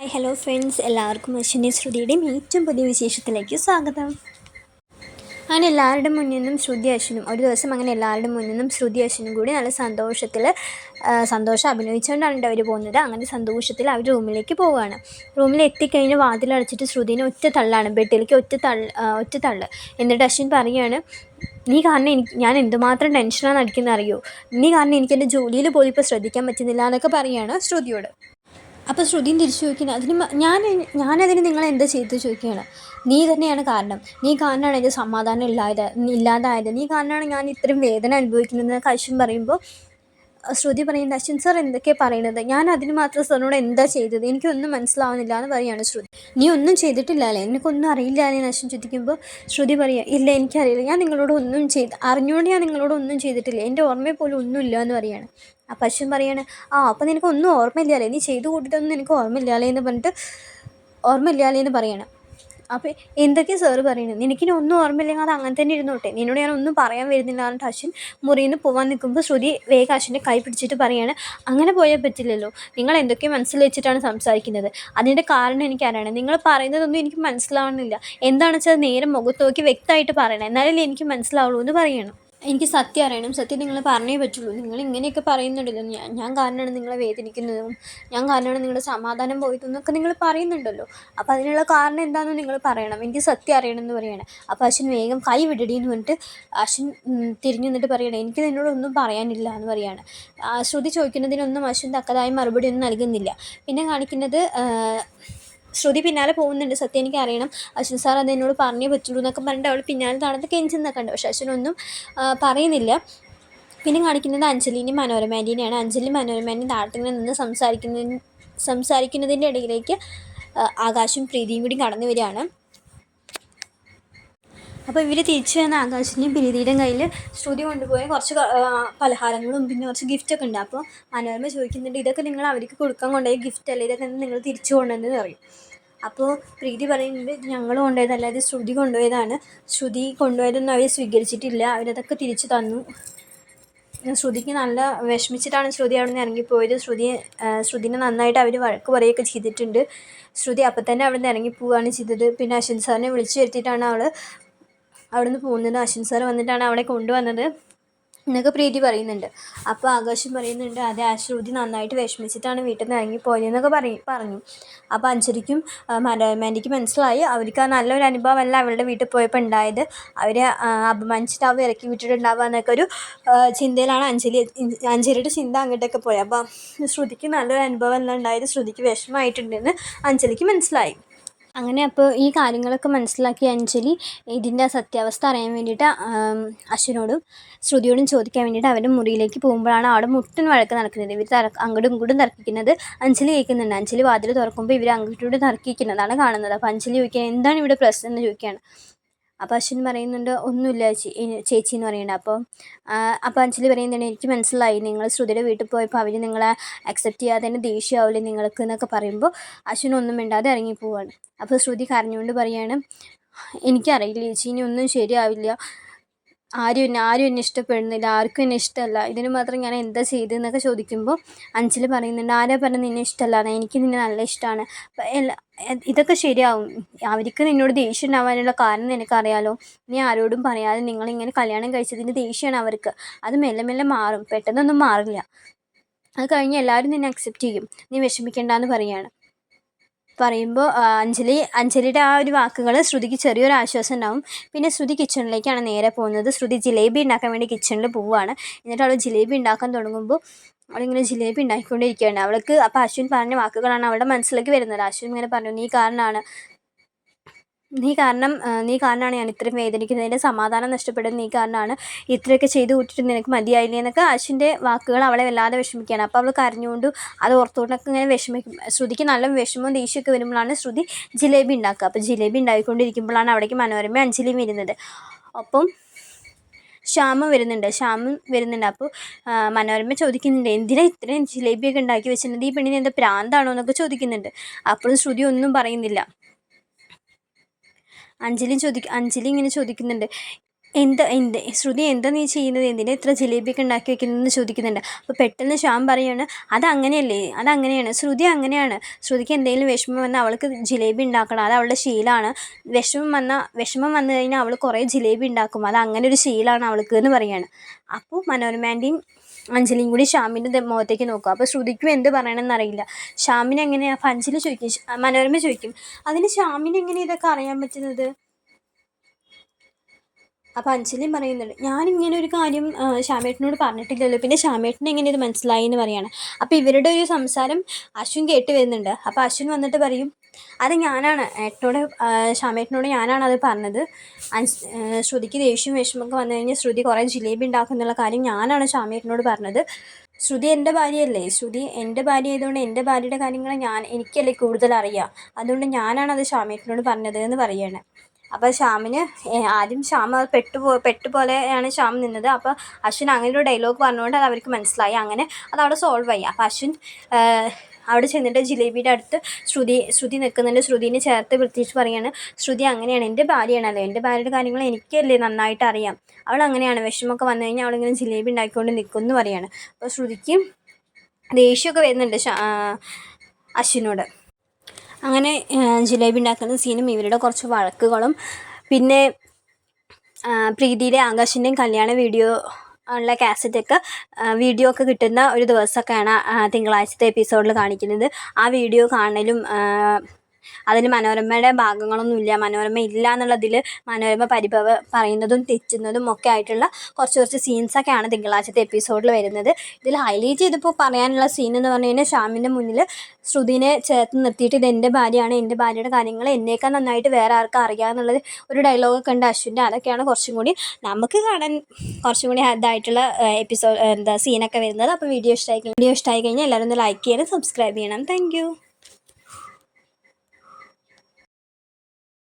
Hi hello friends എല്ലാവർക്കും അശ്വിനി ശ്രുതിയുടെയും ഏറ്റവും പുതിയ വിശേഷത്തിലേക്ക് സ്വാഗതം. അങ്ങനെ എല്ലാവരുടെ മുന്നിൽ നിന്നും ശ്രുതി അശ്വിനും ഒരു ദിവസം അങ്ങനെ എല്ലാവരുടെ മുന്നിൽ നിന്നും ശ്രുതി അശ്വിനും കൂടി നല്ല സന്തോഷത്തിൽ സന്തോഷം അഭിനയിച്ചുകൊണ്ടാണ് അവർ പോകുന്നത്. അങ്ങനെ സന്തോഷത്തിൽ അവർ റൂമിലേക്ക് പോവുകയാണ്. റൂമിൽ എത്തിക്കഴിഞ്ഞ് വാതിലടച്ചിട്ട് ശ്രുതിനെ ഒറ്റ തള്ളാണ് ബെഡിലേക്ക് ഒറ്റ തള്ള ഒറ്റ തള്ള്. എന്നിട്ട് അശ്വിൻ പറയുകയാണ് നീ കാരണം എനിക്ക് ഞാൻ എന്തുമാത്രം ടെൻഷനാണ് അടിക്കുന്നത് അറിയോ? നീ കാരണം എനിക്ക് എന്റെ ജോലിയിൽ പോലും ഇപ്പോൾ ശ്രദ്ധിക്കാൻ പറ്റുന്നില്ല എന്നൊക്കെ പറയുകയാണ് ശ്രുതിയോട്. അപ്പോൾ ശ്രുതിയും തിരിച്ചു ചോദിക്കുന്നത് അതിന് ഞാൻ ഞാനതിന് നിങ്ങൾ എന്താ ചെയ്തു ചോദിക്കുകയാണ്? നീ തന്നെയാണ് കാരണം. നീ കാരണമാണ് എന്റെ സമാധാനം ഇല്ലാതെ ഇല്ലാതായത്. നീ കാരണമാണ് ഞാൻ ഇത്രയും വേദന അനുഭവിക്കുന്നത് അശ്വിൻ പറയുമ്പോൾ ശ്രുതി പറയുന്നത് അശ്വിൻ സാർ എന്തൊക്കെയാണ് പറയുന്നത് ഞാൻ അതിന് മാത്രം സാറിനോട് എന്താ ചെയ്തത്? എനിക്കൊന്നും മനസ്സിലാവുന്നില്ല എന്ന് പറയുകയാണ് ശ്രുതി. നീ ഒന്നും ചെയ്തിട്ടില്ല അല്ലേ? എനിക്കൊന്നും അറിയില്ല എന്ന് അശ്വിൻ ചോദിക്കുമ്പോൾ ശ്രുതി പറയുക ഇല്ല എനിക്കറിയില്ല. ഞാൻ നിങ്ങളോട് ഒന്നും ചെയ്ത് അറിഞ്ഞുകൊണ്ട് ഞാൻ നിങ്ങളോട് ഒന്നും ചെയ്തിട്ടില്ല. എന്റെ ഓർമ്മയിൽ പോലും ഒന്നുമില്ല എന്ന് പറയാണ്. അപ്പം അശ്വിൻ പറയാണ് ആ അപ്പം നിനക്ക് ഒന്നും ഓർമ്മയില്ല അല്ലേ? നീ ചെയ്തു കൂട്ടിയിട്ടൊന്നും നിനക്ക് ഓർമ്മയില്ല അല്ലേ? എന്ന് പറഞ്ഞിട്ട് ഓർമ്മയില്ല അല്ലേ? എന്ന് പറയണം. അപ്പോൾ എന്തൊക്കെ സാറ് പറയുന്നത് നിനക്കിനി ഒന്നും ഓർമ്മയില്ലെങ്കിൽ അത് അങ്ങനെ തന്നെ ഇരുന്നോട്ടെ. നിന്നോട് ഞാൻ ഒന്നും പറയാൻ വരുന്നില്ല എന്നിട്ട് അശ്വിൻ മുറിയിൽ നിന്ന് പോകാൻ നിൽക്കുമ്പോൾ ശ്രുതി വേഗം അശ്വിന്റെ കൈ പിടിച്ചിട്ട് പറയാണ് അങ്ങനെ പോയാൽ പറ്റില്ലല്ലോ. നിങ്ങൾ എന്തൊക്കെ മനസ്സിൽ വെച്ചിട്ടാണ് സംസാരിക്കുന്നത്? അതിന്റെ കാരണം എനിക്ക് എനിക്കറിയണം നിങ്ങൾ പറയുന്നതൊന്നും എനിക്ക് മനസ്സിലാവുന്നില്ല എന്താണെന്ന് വെച്ചാൽ നേരെ മുഖത്ത് നോക്കി വ്യക്തമായിട്ട് പറയണം. എന്നാലല്ലേ എനിക്ക് മനസ്സിലാവുള്ളൂ എന്ന് പറയണം. എനിക്ക് സത്യം അറിയണം. സത്യം നിങ്ങൾ പറഞ്ഞേ പറ്റുള്ളൂ. നിങ്ങൾ ഇങ്ങനെയൊക്കെ പറയുന്നുണ്ടല്ലോ. ഞാൻ ഞാൻ കാരണമാണ് നിങ്ങളെ വേദനിക്കുന്നതും ഞാൻ കാരണമാണ് നിങ്ങളുടെ സമാധാനം പോയതെന്നൊക്കെ നിങ്ങൾ പറയുന്നുണ്ടല്ലോ. അപ്പോൾ അതിനുള്ള കാരണം എന്താണെന്ന് നിങ്ങൾ പറയണം. എനിക്ക് സത്യം അറിയണം എന്ന് പറയണം. അപ്പോൾ അശ്വിൻ വേഗം കൈ വിടടി എന്ന് പറഞ്ഞിട്ട് അശ്വിൻ തിരിഞ്ഞു നിന്നിട്ട് പറയണം എനിക്ക് നിന്നോടൊന്നും പറയാനില്ല എന്ന് പറയാണ്. ആ, ശ്രുതി ചോദിക്കുന്നതിനൊന്നും അശ്വിൻ തക്കതായ മറുപടി ഒന്നും നൽകുന്നില്ല. പിന്നെ കാണിക്കുന്നത് ശ്രുതി പിന്നാലെ പോകുന്നുണ്ട്. സത്യം എനിക്ക് അറിയണം അശ്വിൻ സാർ അത് എന്നോട് പറഞ്ഞേ പറ്റുള്ളൂ എന്നൊക്കെ പറഞ്ഞിട്ട് അവൾ പിന്നാലെ നടന്ന് കെഞ്ചുന്നൊക്കെ ഉണ്ട് പക്ഷെ അശ്വിനൊന്നും പറയുന്നില്ല. പിന്നെ കാണിക്കുന്നത് അഞ്ജലിനെയും മനോരമാന്റെയാണ് അഞ്ജലി മനോരമാന്റെ താഴത്തിങ്ങനെ നിന്ന് സംസാരിക്കുന്നതിന് സംസാരിക്കുന്നതിന്റെ ഇടയിലേക്ക് ആകാശും പ്രീതിയും കൂടി കടന്നു വരികയാണ്. അപ്പോൾ ഇവർ തിരിച്ചു വന്ന ആകാശിന്റെയും പ്രീതിയുടെയും കയ്യിൽ ശ്രുതി കൊണ്ടുപോയ കുറച്ച് പലഹാരങ്ങളും പിന്നെ കുറച്ച് ഗിഫ്റ്റൊക്കെ ഉണ്ട്. അപ്പോൾ മനോരമ ചോദിക്കുന്നുണ്ട് ഇതൊക്കെ നിങ്ങൾ അവർക്ക് കൊടുക്കാൻ കൊണ്ടുപോയ ഗിഫ്റ്റ് അല്ലേ? ഇതൊക്കെ നിങ്ങൾ തിരിച്ചു കൊണ്ടുവന്നെന്ന് പറയും. അപ്പോൾ പ്രീതി പറയുന്നത് ഞങ്ങൾ കൊണ്ടുപോയതല്ല ഇത് ശ്രുതി കൊണ്ടുപോയതാണ്. ശ്രുതി കൊണ്ടുപോയതൊന്നും അവർ സ്വീകരിച്ചിട്ടില്ല. അവരതൊക്കെ തിരിച്ചു തന്നു. ശ്രുതിക്ക് നല്ല വിഷമിച്ചിട്ടാണ് ശ്രുതി അവിടെ നിന്ന് ഇറങ്ങിപ്പോയത്. ശ്രുതി ശ്രുതിനെ നന്നായിട്ട് അവർ വഴക്ക് പറയുകയൊക്കെ ചെയ്തിട്ടുണ്ട്. ശ്രുതി അപ്പം തന്നെ അവിടെ നിന്ന് ഇറങ്ങിപ്പോവുകയാണ് ചെയ്തത്. പിന്നെ അശ്വിൻ സാറിനെ വിളിച്ചു വരുത്തിയിട്ടാണ് അവൾ അവിടെ നിന്ന് പോകുന്നത് അശ്വിൻ സാർ വന്നിട്ടാണ് അവളെ കൊണ്ടുവന്നത്. എന്നൊക്കെ പ്രീതി പറയുന്നുണ്ട്. അപ്പോൾ ആകാശം പറയുന്നുണ്ട് അതെ ആശ്രുതി ശ്രുതി നന്നായിട്ട് വിഷമിച്ചിട്ടാണ് വീട്ടിൽ നിന്ന് ഇറങ്ങിപ്പോയതെന്നൊക്കെ പറയും പറഞ്ഞു. അപ്പോൾ അഞ്ചരിക്കും ആ, മനസ്സിലായി അവർക്ക് ആ നല്ലൊരു അനുഭവമല്ല അവളുടെ വീട്ടിൽ പോയപ്പോൾ ഉണ്ടായത്. അവരെ ആ, അപമാനിച്ചിട്ട് അവർ ഇറക്കി വിട്ടിട്ടുണ്ടാവുക എന്നൊക്കെ ഒരു ചിന്തയിലാണ് അഞ്ജലി അഞ്ജലിയുടെ ചിന്ത അങ്ങോട്ടൊക്കെ പോയത്. അപ്പോൾ ശ്രുതിക്ക് നല്ലൊരു അനുഭവമല്ല ഉണ്ടായത്? ശ്രുതിക്ക് വിഷമമായിട്ടുണ്ടെന്ന് അഞ്ജലിക്ക് മനസ്സിലായി. അങ്ങനെ അപ്പോൾ ഈ കാര്യങ്ങളൊക്കെ മനസ്സിലാക്കിയ അഞ്ജലി ഇതിന്റെ സത്യാവസ്ഥ അറിയാൻ വേണ്ടിയിട്ട് അശ്വിനോടും ശ്രുതിയോടും ചോദിക്കാൻ വേണ്ടിയിട്ട് അവരുടെ മുറിയിലേക്ക് പോകുമ്പോഴാണ് അവിടെ മുട്ടൻ വഴക്ക് നടക്കുന്നത്. ഇവർ തറ അങ്ങോട്ടും ഇങ്ങോട്ടും തർക്കിക്കുന്നത് അഞ്ജലി കേൾക്കുന്നുണ്ട്. അഞ്ജലി വാതിൽ തുറക്കുമ്പോൾ ഇവർ അങ്ങോട്ടും തർക്കിക്കുന്നതാണ് കാണുന്നത്. അപ്പോൾ അഞ്ജലി ചോദിക്കുന്നത് എന്താണ് ഇവിടെ പ്രശ്നം? എന്ന് ചോദിക്കുകയാണ്. അപ്പോൾ അശ്വിൻ പറയുന്നുണ്ട് ഒന്നുമില്ല ചേച്ചി എന്ന് പറയുന്നുണ്ട്. അപ്പോൾ അപ്പോൾ അഞ്ചലി പറയുന്നുണ്ട് എനിക്ക് മനസ്സിലായി. നിങ്ങൾ ശ്രുതിയുടെ വീട്ടിൽ പോയപ്പോൾ അവർ നിങ്ങളെ അക്സെപ്റ്റ് ചെയ്യാതെ തന്നെ ദേഷ്യമാവില്ലേ നിങ്ങൾക്ക് എന്നൊക്കെ പറയുമ്പോൾ അശ്വിൻ ഒന്നും മിണ്ടാതെ ഇറങ്ങി പോവാണ്. അപ്പോൾ ശ്രുതി കരഞ്ഞുകൊണ്ട് പറയാണ് എനിക്കറിയില്ല ചേച്ചി ഇനി ഒന്നും ശരിയാവില്ല. ആരും എന്നെ ആരും എന്നെ ഇഷ്ടപ്പെടുന്നില്ല ആർക്കും എന്നെ ഇഷ്ടമല്ല. ഇതിന് മാത്രം ഞാൻ എന്താ ചെയ്തതെന്നൊക്കെ ചോദിക്കുമ്പോൾ അഞ്ചിൽ പറയുന്നുണ്ട് ആരാ പറഞ്ഞത് നിന്നെ ഇഷ്ടമല്ലാന്ന്? എനിക്ക് നിന്നെ നല്ല ഇഷ്ടമാണ് ഇതൊക്കെ ശരിയാവും. അവർക്ക് നിന്നോട് ദേഷ്യം ഉണ്ടാവാനുള്ള കാരണം നിനക്കറിയാലോ നീ ആരോടും പറയാതെ നിങ്ങളിങ്ങനെ കല്യാണം കഴിച്ചതിന്റെ ദേഷ്യമാണ് അവർക്ക്. അത് മെല്ലെ മെല്ലെ മാറും. പെട്ടെന്നൊന്നും മാറില്ല. അത് കഴിഞ്ഞ് എല്ലാവരും നിന്നെ അക്സെപ്റ്റ് ചെയ്യും. നീ വിഷമിക്കേണ്ടെന്ന് പറയാണ്. പറയുമ്പോൾ അഞ്ജലി അഞ്ജലിയുടെ ആ ഒരു വാക്കുകൾ ശ്രുതിക്ക് ചെറിയൊരു ആശ്വാസം ഉണ്ടാവും. പിന്നെ ശ്രുതി കിച്ചണിലേക്കാണ് നേരെ പോകുന്നത്. ശ്രുതി ജിലേബി ഉണ്ടാക്കാൻ വേണ്ടി കിച്ചണിൽ പോവുകയാണ് എന്നിട്ട് അവൾ ജിലേബി ഉണ്ടാക്കാൻ തുടങ്ങുമ്പോൾ അവളിങ്ങനെ ജിലേബി ഉണ്ടാക്കിക്കൊണ്ടിരിക്കുകയാണ്. അവൾക്ക് അപ്പോൾ അശ്വിൻ പറഞ്ഞ വാക്കുകളാണ് അവളുടെ മനസ്സിലേക്ക് വരുന്നത്. അശ്വിൻ ഇങ്ങനെ പറഞ്ഞു നീ കാരണമാണ് നീ കാരണം നീ കാരണമാണ് ഞാൻ ഇത്രയും വേദനിക്കുന്നത്. എന്റെ സമാധാനം നഷ്ടപ്പെടുന്നത് നീ കാരണമാണ്. ഇത്രയൊക്കെ ചെയ്ത് കൂട്ടിയിട്ട് നിനക്ക് മതിയായില്ലേ എന്നൊക്കെ അശ്വിന്റെ വാക്കുകൾ അവളെ വല്ലാതെ വിഷമിക്കുകയാണ്. അപ്പോൾ അവൾ കരഞ്ഞുകൊണ്ട് അത് ഓർത്തുകൊണ്ടൊക്കെ ഇങ്ങനെ വിഷമിക്കും. ശ്രുതിക്ക് നല്ല വിഷമവും ദേഷ്യമൊക്കെ വരുമ്പോഴാണ് ശ്രുതി ജിലേബി ഉണ്ടാക്കുക. അപ്പോൾ ജിലേബി ഉണ്ടാക്കിക്കൊണ്ടിരിക്കുമ്പോഴാണ് അവിടേക്ക് മനോരമ അഞ്ജലിയും വരുന്നത്. ഒപ്പം ശ്യാമം വരുന്നുണ്ട്. ശ്യാമം വരുന്നുണ്ട്. അപ്പോൾ മനോരമ ചോദിക്കുന്നുണ്ട് എന്തിനാ ഇത്രയും ജിലേബിയൊക്കെ ഉണ്ടാക്കി വെച്ചിട്ടുണ്ട് ഈ പെണ്ണിന് എന്താ പ്രാന്താണോ? എന്നൊക്കെ ചോദിക്കുന്നുണ്ട്. അപ്പോഴും ശ്രുതി ഒന്നും പറയുന്നില്ല. അഞ്ജലി ചോദിക്കും അഞ്ജലി ഇങ്ങനെ ചോദിക്കുന്നുണ്ട്. എന്താ എന്ത് ശ്രുതി എന്താ നീ ചെയ്യുന്നത്? എന്തിനാ ഇത്ര ജിലേബിയൊക്കെ ഉണ്ടാക്കി വെക്കുന്നതെന്ന് ചോദിക്കുന്നുണ്ട്. അപ്പോൾ പെട്ടെന്ന് ശ്യാം പറയാണ് അതങ്ങനെയല്ലേ അതങ്ങനെയാണ് ശ്രുതി അങ്ങനെയാണ്. ശ്രുതിക്ക് എന്തെങ്കിലും വിഷമം വന്നാൽ അവൾക്ക് ജിലേബി ഉണ്ടാക്കണം. അത് അവളുടെ ശീലമാണ് വിഷമം വന്നാൽ വിഷമം വന്നു കഴിഞ്ഞാൽ അവൾ കുറേ ജിലേബി ഉണ്ടാക്കും. അത് അങ്ങനെ ഒരു ശീലമാണ് അവൾക്ക് എന്ന് പറയാണ്. അപ്പോൾ മനോരമാന്റെയും അഞ്ജലിയും കൂടി ശ്യാമിന്റെ മുഖത്തേക്ക് നോക്കും. അപ്പോൾ ശ്രുതിക്കും എന്ത് പറയണമെന്ന് അറിയില്ല ശ്യാമിനെങ്ങനെയാണ് അപ്പോൾ അഞ്ജലി ചോദിക്കും. മനോരമ ചോദിക്കും. അതിന് ശ്യാമിനെങ്ങനെ ഇതൊക്കെ അറിയാൻ പറ്റുന്നത്? അപ്പോൾ അഞ്ജലിയും പറയുന്നുണ്ട് ഞാനിങ്ങനെ ഒരു കാര്യം ശ്യാമേട്ടനോട് പറഞ്ഞിട്ടില്ലല്ലോ. പിന്നെ ശ്യാമേട്ടന് എങ്ങനെ ഇത് മനസ്സിലായി എന്ന് പറയാണ്. അപ്പോൾ ഇവരുടെ ഒരു സംസാരം അശ്വിൻ കേട്ട് വരുന്നുണ്ട്. അപ്പോൾ അശ്വിൻ വന്നിട്ട് പറയും അത് ഞാനാണ്. ഏട്ടനോട് ശ്യാമേട്ടനോട് ഞാനാണ് അത് പറഞ്ഞത്. ശ്രുതിക്ക് ദേഷ്യം വിഷമൊക്കെ വന്നു കഴിഞ്ഞാൽ ശ്രുതി കുറേ ജിലേബി ഉണ്ടാക്കും എന്നുള്ള കാര്യം ഞാനാണ് ശ്യാമേട്ടനോട് പറഞ്ഞത്. ശ്രുതി എന്റെ ഭാര്യയല്ലേ? ശ്രുതി എന്റെ ഭാര്യ ആയതുകൊണ്ട് എന്റെ ഭാര്യയുടെ കാര്യങ്ങൾ ഞാൻ എനിക്കല്ലേ കൂടുതൽ അറിയാം. അതുകൊണ്ട് ഞാനാണ് അത് ശ്യാമേട്ടനോട് പറഞ്ഞത് എന്ന് പറയാണ്. അപ്പോൾ ശ്യാമിന് ആദ്യം ശ്യാം അത് പെട്ടുപോ പെട്ടുപോലെയാണ് ശ്യാം നിന്നത്. അപ്പോൾ അശ്വിൻ അങ്ങനെ ഒരു ഡയലോഗ് പറഞ്ഞുകൊണ്ട് അത് അവർക്ക് മനസ്സിലായി. അങ്ങനെ അത് അവിടെ സോൾവ് ആയി. അപ്പോൾ അശ്വിൻ അവിടെ ചെന്നിട്ട് ജിലേബിയുടെ അടുത്ത് ശ്രുതി ശ്രുതി നിൽക്കുന്നുണ്ട്. ശ്രുതിനെ ചേർത്ത് പ്രത്യേകിച്ച് പറയാണ് ശ്രുതി അങ്ങനെയാണ്. എന്റെ ഭാര്യയാണല്ലോ. എന്റെ ഭാര്യയുടെ കാര്യങ്ങൾ എനിക്കല്ലേ നന്നായിട്ട് അറിയാം. അവൾ അങ്ങനെയാണ്. വിഷമമൊക്കെ വന്നു കഴിഞ്ഞാൽ അവളിങ്ങനെ ജിലേബി ഉണ്ടാക്കിക്കൊണ്ട് നിൽക്കും എന്ന് പറയാണ്. അപ്പോൾ ശ്രുതിക്ക് ദേഷ്യമൊക്കെ വരുന്നുണ്ട് അശ്വിനോട്. അങ്ങനെ ജിലേബി ഉണ്ടാക്കുന്ന സീനും ഇവരുടെ കുറച്ച് വഴക്കുകളും. പിന്നെ പ്രീതിയുടെ ആകാശിന്റെയും കല്യാണ വീഡിയോ ഉള്ള കാസറ്റൊക്കെ വീഡിയോ ഒക്കെ കിട്ടുന്ന ഒരു ദിവസമൊക്കെയാണ് തിങ്കളാഴ്ചത്തെ എപ്പിസോഡിൽ കാണിക്കുന്നത്. ആ വീഡിയോ കാണലും അതിൽ മനോരമയുടെ ഭാഗങ്ങളൊന്നുമില്ല മനോരമ ഇല്ല എന്നുള്ളതിൽ മനോരമ പരിഭവ പറയുന്നതും തെറ്റുന്നതും ഒക്കെ ആയിട്ടുള്ള കുറച്ച് കുറച്ച് സീൻസൊക്കെയാണ് തിങ്കളാഴ്ചത്തെ എപ്പിസോഡിൽ വരുന്നത്. ഇതിൽ ഹൈലൈറ്റ് ചെയ്തിപ്പോൾ പറയാനുള്ള സീൻ എന്ന് പറഞ്ഞു കഴിഞ്ഞാൽ ഷ്യാമിന്റെ മുന്നിൽ ശ്രുതിനെ ചേർത്ത് നിർത്തിയിട്ട് ഇത് എന്റെ ഭാര്യയാണ് എന്റെ ഭാര്യയുടെ കാര്യങ്ങൾ എന്നേക്കാൾ നന്നായിട്ട് വേറെ ആർക്കും അറിയാമെന്നുള്ളത് ഒരു ഡയലോഗൊക്കെ ഉണ്ട് അശ്വിന്റെ അതൊക്കെയാണ് കുറച്ചും കൂടി നമുക്ക് കാണാൻ കുറച്ചും കൂടി ഇതായിട്ടുള്ള എപ്പിസോഡ് എന്താ സീനൊക്കെ വരുന്നത്. അപ്പോൾ വീഡിയോ ഇഷ്ടമായി വീഡിയോ ഇഷ്ടമായി കഴിഞ്ഞാൽ എല്ലാവരും ഒന്ന് ലൈക്ക് ചെയ്യണം സബ്സ്ക്രൈബ് ചെയ്യണം. താങ്ക്